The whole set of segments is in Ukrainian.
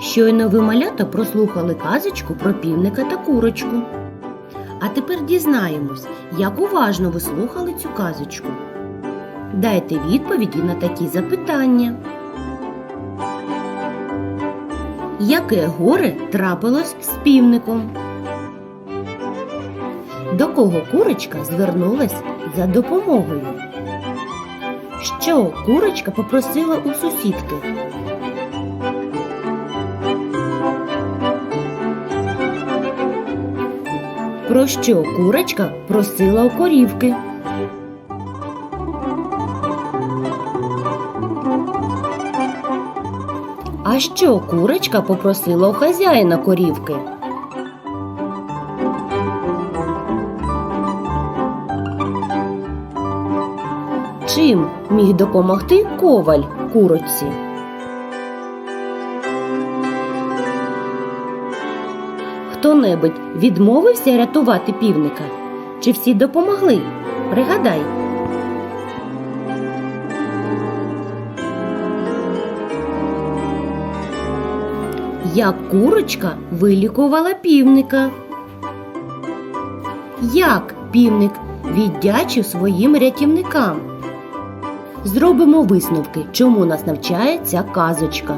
Щойно ви малята прослухали казочку про півника та курочку. А тепер дізнаємось, як уважно ви слухали цю казочку. Дайте відповіді на такі запитання. Яке горе трапилось з півником? До кого курочка звернулась за допомогою? Що курочка попросила у сусідки? Про що курочка просила у корівки? А що курочка попросила у хазяїна корівки? Чим міг допомогти коваль курочці? Хто-небудь відмовився рятувати півника? Чи всі допомогли? Пригадай. Як курочка вилікувала півника? Як півник віддячив своїм рятівникам? Зробимо висновки, чому нас навчає ця казочка.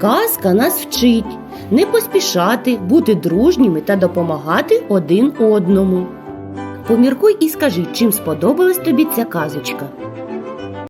Казка нас вчить не поспішати, бути дружніми та допомагати один одному. Поміркуй і скажи, чим сподобалась тобі ця казочка.